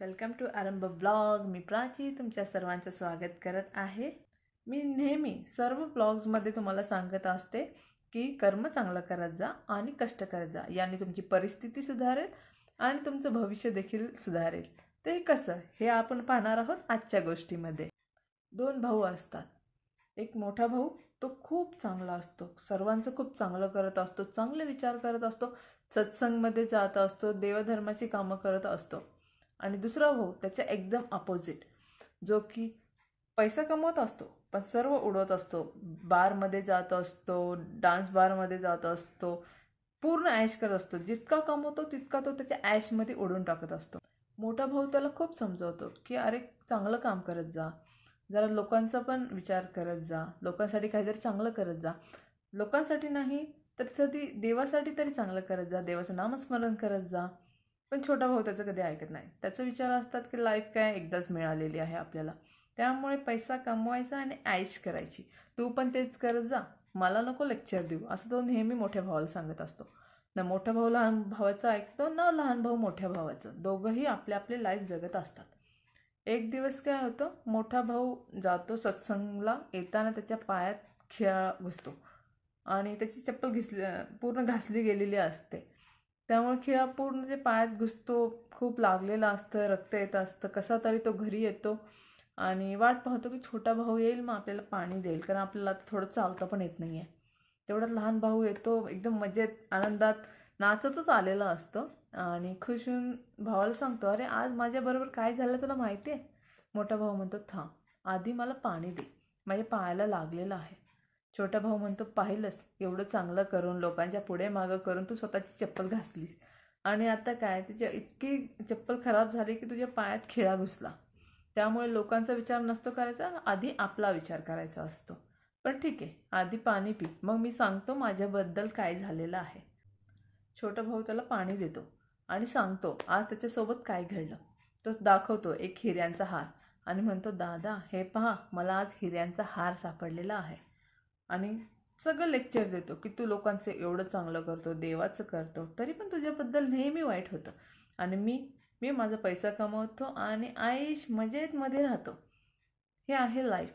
Welcome to Aarambh blog. मी प्राची तुमच्या सर्वांचं स्वागत करत आहे. मी नेहमी सर्व ब्लॉग्समध्ये तुम्हाला सांगत असते की कर्म चांगलं करत जा आणि कष्ट करत जा. याने तुमची परिस्थिती सुधारेल आणि तुमचं भविष्य देखील सुधारेल. ते कसं? हे आपण पाहणार आहोत आजच्या गोष्टीमध्ये. दोन भाऊ असतात. एक मोठा भाऊ तो खूप चांगला असतो. सर्वांचं खूप चांगलं करत असतो चांगले विचार करत असतो सत्संगमध्ये जात असतो देवधर्माची कामं करत असतो. आणि दुसरा भाऊ त्याच्या एकदम अपोजिट जो की पैसा कमवत असतो पण सर्व उडवत असतो. बारमध्ये जात असतो डान्स बारमध्ये जात असतो. पूर्ण ॲश करत असतो. जितका कमवतो तितका तो त्याच्या ॲशमध्ये उडून टाकत असतो. मोठा भाऊ त्याला खूप समजवतो की अरे चांगलं काम करत जा. जरा लोकांचा पण विचार करत जा. लोकांसाठी काहीतरी चांगलं करत जा. लोकांसाठी नाही तर कधी देवासाठी तरी चांगलं करत जा. देवाचं नामस्मरण करत जा. पण छोटा भाऊ त्याचं कधी ऐकत नाही. त्याचं विचार असतात की लाईफ काय एकदाच मिळालेली आहे आपल्याला. त्यामुळे पैसा कमवायचा आणि ऐश करायची. तू पण तेच करत जा. मला नको लेक्चर देऊ. असं तो नेहमी मोठ्या भावाला सांगत असतो. ना मोठा भाऊ लहान भावाचं ऐकतो ना लहान भाऊ मोठ्या भावाचं. दोघंही आपले आपले लाईफ जगत असतात. एक दिवस काय होतं मोठा भाऊ जातो सत्संगला येताना त्याच्या पायात खिळा घुसतो. आणि त्याची चप्पल घिसली पूर्ण घासली गेलेली असते. त्यामुळे खिळा पूर्ण जे पायात घुसतो खूप लागलेलं असतं रक्त येत असतं कसा तरी तो घरी येतो. आणि वाट पाहतो की छोटा भाऊ येईल मग आपल्याला पाणी देईल. कारण आपल्याला आता थोडं चालता पण येत नाही आहे तेवढ्यात लहान भाऊ येतो एकदम मजेत आनंदात नाचतच आलेलं असतं. आणि खुश होऊन भावाला सांगतो अरे आज माझ्याबरोबर काय झालं तुला माहिती आहे मोठा भाऊ म्हणतो थांब आधी मला पाणी दे. माझ्या पायाला लागलेलं आहे. छोटा भाऊ म्हणतो पाहिलंस एवढं चांगलं करून लोकांच्या पुढे मागं करून तू स्वतःची चप्पल घासलीस. आणि आता काय तिच्या इतकी चप्पल खराब झाली की तुझ्या पायात खिळा घुसला. त्यामुळे लोकांचा विचार नसतो करायचा आधी आपला विचार करायचा असतो. पण ठीक आहे आधी पाणी पी. मग मी सांगतो माझ्याबद्दल काय झालेलं आहे. छोटा भाऊ त्याला पाणी देतो आणि सांगतो आज त्याच्यासोबत काय घडलं? तो दाखवतो एक हिऱ्यांचा हार आणि म्हणतो दादा हे पहा मला आज हिऱ्यांचा हार सापडलेला आहे. आणि सगळं लेक्चर देतो की तू लोकांचं एवढं चांगलं करतो देवाचं करतो तरी पण तुझ्याबद्दल नेहमी वाईट होतं. आणि मी मी माझा पैसा कमवतो आणि आयुष मजेतमध्ये राहतो. हे आहे लाईफ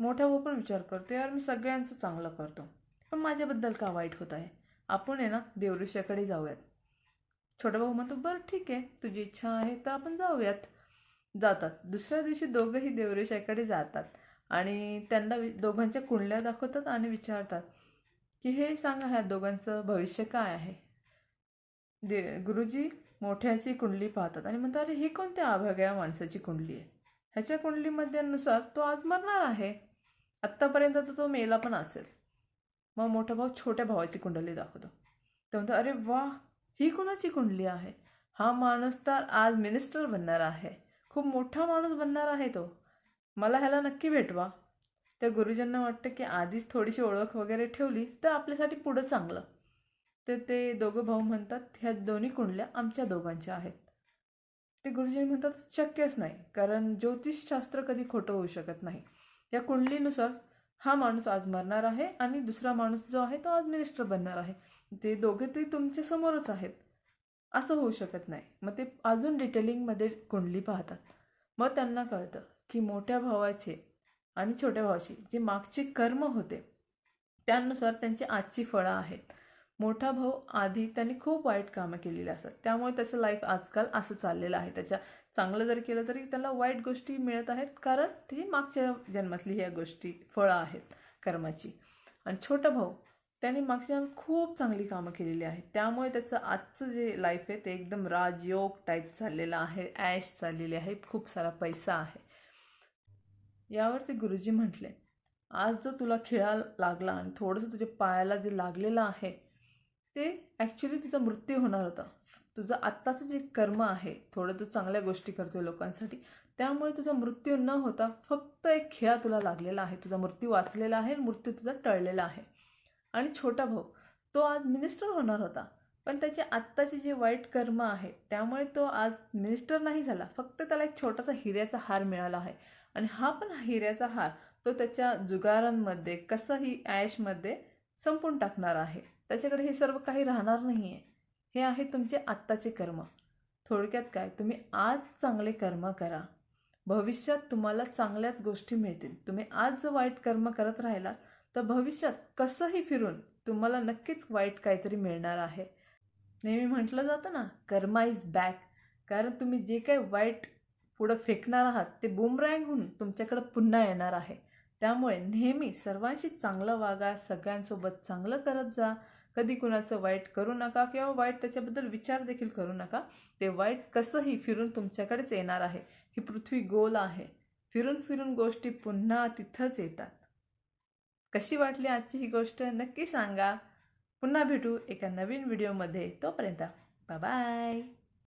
मोठा भाऊ पण विचार करतो यार मी सगळ्यांचं चांगलं करतो. पण माझ्याबद्दल का वाईट होत आहे? आपण आहे ना देवऋषाकडे जाऊयात. छोटा भाऊ म्हणतो बरं ठीक आहे. तुझी इच्छा आहे तर आपण जाऊयात. जातात. दुसऱ्या दिवशी दोघंही देवऋषाकडे जातात. आणि त्यांना वि दोघांच्या कुंडल्या दाखवतात आणि विचारतात की हे सांगा ह्या दोघांचं भविष्य काय आहे? दे गुरुजी मोठ्याची कुंडली पाहतात आणि म्हणतात अरे ही कोणत्या आभाग्या माणसाची कुंडली आहे? ह्याच्या कुंडलीमध्येनुसार तो आज मरणार आहे. आत्तापर्यंत तर तो मेला पण असेल. मग मोठा भाऊ छोट्या भावाची कुंडली दाखवतो. तर म्हणतो अरे वा ही कोणाची कुंडली आहे? हा माणूस तर आज मिनिस्टर बनणार आहे. खूप मोठा माणूस बनणार आहे तो. मला ह्याला नक्की भेटवा. त्या गुरुजींना वाटतं की आधीच थोडीशी ओळख वगैरे ठेवली तर आपल्यासाठी पुढं चांगलं. तर ते दोघं भाऊ म्हणतात ह्या दोन्ही कुंडल्या आमच्या दोघांच्या आहेत. ते गुरुजी म्हणतात शक्यच नाही कारण ज्योतिषशास्त्र कधी खोटं होऊ शकत नाही. या कुंडलीनुसार हा माणूस आज मरणार आहे आणि दुसरा माणूस जो आहे तो आज मिनिस्टर बनणार आहे. ते दोघे तरी तुमच्या समोरच आहेत. असं होऊ शकत नाही. मग ते अजून डिटेलिंगमध्ये कुंडली पाहतात. मग त्यांना कळतं की मोठ्या भावाचे आणि छोट्या भावाचे जे मागचे कर्म होते त्यानुसार त्यांची आजची फळं आहेत. मोठा भाऊ आधी त्यांनी खूप वाईट कामं केलेली असतात. त्यामुळे त्याचं लाईफ आजकाल असं चाललेलं आहे. त्याच्या चांगलं जर केलं तरी त्याला वाईट गोष्टी मिळत आहेत. कारण ती मागच्या जन्मातली ह्या गोष्टी फळं आहेत कर्माची. आणि छोटा भाऊ त्याने मागच्या जन्मात खूप चांगली कामं केलेली आहेत. त्यामुळे त्याचं आजचं जे लाईफ आहे ते एकदम राजयोग टाईप चाललेलं आहे. ॲश चाललेली आहे. खूप सारा पैसा आहे. यावर ते गुरुजी म्हटले आज जो तुला खिळा लागला आणि थोडंसं तुझ्या पायाला जे लागलेलं आहे ते ॲक्च्युली तुझा मृत्यू होणार होता. तुझं आत्ताचं जे कर्म आहे थोडं तू चांगल्या गोष्टी करतोय लोकांसाठी त्यामुळे तुझा मृत्यू न होता फक्त एक खिळा तुला लागलेला आहे. तुझा मृत्यू वाचलेला आहे मृत्यू तुझा टळलेला आहे. आणि छोटा भाऊ तो आज मिनिस्टर होणार होता. पण त्याचे आत्ताचे जे वाईट कर्म आहे त्यामुळे तो आज मिनिस्टर नाही झाला. फक्त त्याला एक छोटासा हिऱ्याचा हार मिळाला आहे. आणि हा पण हिऱ्याचा हार तो त्याच्या जुगारांमध्ये कसंही ॲशमध्ये संपून टाकणार आहे. त्याच्याकडे हे सर्व काही राहणार नाही आहे हे आहे तुमचे आत्ताचे कर्म. थोडक्यात काय? तुम्ही आज चांगले कर्म करा. भविष्यात तुम्हाला चांगल्याच गोष्टी मिळतील. तुम्ही आज जर वाईट कर्म करत राहिलात तर भविष्यात कसंही फिरून तुम्हाला नक्कीच वाईट काहीतरी मिळणार आहे. नेहमी म्हटलं जातं ना कर्मा इज बॅक कारण तुम्ही जे काही वाईट पुढं फेकणार आहात ते बुमरँग होऊन तुमच्याकडं पुन्हा येणार आहे. त्यामुळे नेहमी सर्वांशी चांगलं वागा सगळ्यांसोबत चांगलं करत जा. कधी कुणाचं वाईट करू नका किंवा वाईट त्याच्याबद्दल विचार देखील करू नका. ते वाईट कसंही फिरून तुमच्याकडेच येणार आहे. ही पृथ्वी गोल आहे. फिरून फिरून गोष्टी पुन्हा तिथंच येतात. कशी वाटली आजची ही गोष्ट? नक्की सांगा. पुन्हा भेटू एका नवीन व्हिडिओमध्ये तोपर्यंत बाय